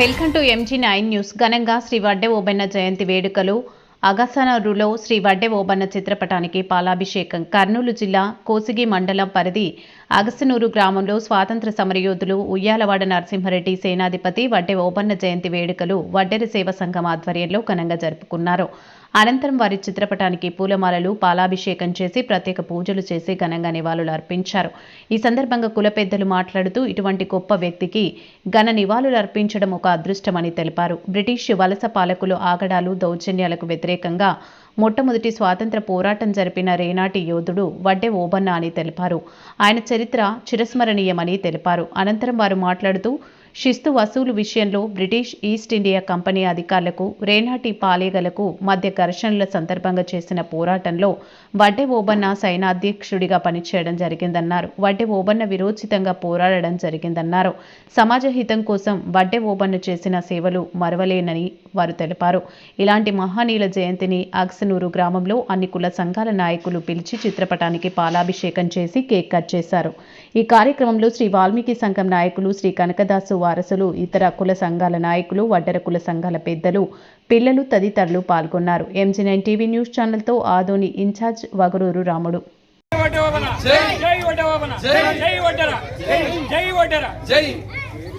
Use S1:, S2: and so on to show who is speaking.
S1: Welcome to MG nine news ఘనంగా శ్రీ వడ్డే ఓబెన్న జయంతి వేడుకలు. అగసనరులో శ్రీ వడ్డే ఓబన్న చిత్రపటానికి పాలాభిషేకం. కర్నూలు జిల్లా కోసిగి మండలం పరిధి అగసనూరు గ్రామంలో స్వాతంత్ర సమరయోధులు ఉయ్యాలవాడ నరసింహారెడ్డి సేనాధిపతి వడ్డే ఓబన్న జయంతి వేడుకలు వడ్డెర సేవ సంఘం ఆధ్వర్యంలో ఘనంగా జరుపుకున్నారు. అనంతరం వారి చిత్రపటానికి పూలమాలలు పాలాభిషేకం చేసి ప్రత్యేక పూజలు చేసి ఘనంగా నివాళులు అర్పించారు. ఈ సందర్భంగా కుల పెద్దలు మాట్లాడుతూ ఇటువంటి గొప్ప వ్యక్తికి ఘన నివాళులు అర్పించడం ఒక అదృష్టమని తెలిపారు. బ్రిటిష్ వలస పాలకులు ఆగడాలు దౌర్జన్యాలకు వ్యతిరేకంగా మొట్టమొదటి స్వాతంత్ర పోరాటం జరిపిన రేనాటి యోధుడు వడ్డే ఓబన్న అని తెలిపారు. ఆయన చరిత్ర చిరస్మరణీయమని తెలిపారు. అనంతరం వారు మాట్లాడుతూ శిస్తు వసూలు విషయంలో బ్రిటిష్ ఈస్ట్ ఇండియా కంపెనీ అధికారులకు రేనాటి పాలేగలకు మధ్య ఘర్షణల సందర్భంగా చేసిన పోరాటంలో వడ్డే ఓబన్న సైనాధ్యక్షుడిగా పనిచేయడం జరిగిందన్నారు. వడ్డే ఓబన్న విరోచితంగా పోరాడడం జరిగిందన్నారు. సమాజ హితం కోసం వడ్డే ఓబన్న చేసిన సేవలు మరవలేనని వారు తెలిపారు. ఇలాంటి మహానీల జయంతిని అగ్సనూరు గ్రామంలో అన్ని కుల సంఘాల నాయకులు పిలిచి చిత్రపటానికి పాలాభిషేకం చేసి కేక్ కట్ చేశారు. ఈ కార్యక్రమంలో శ్రీ వాల్మీకి సంఘం నాయకులు శ్రీ కనకదాసు వారసులు ఇతర కుల సంఘాల నాయకులు వడ్డెర కుల సంఘాల పెద్దలు పిల్లలు తదితరులు పాల్గొన్నారు. ఎంజీ నైన్ టీవీ న్యూస్ ఛానల్తో ఆదోని ఇన్ఛార్జ్ వగరూరు రాముడు.
S2: జై జై వడ్డవన జై వడ్డర. జై వడ్డర.
S3: జై.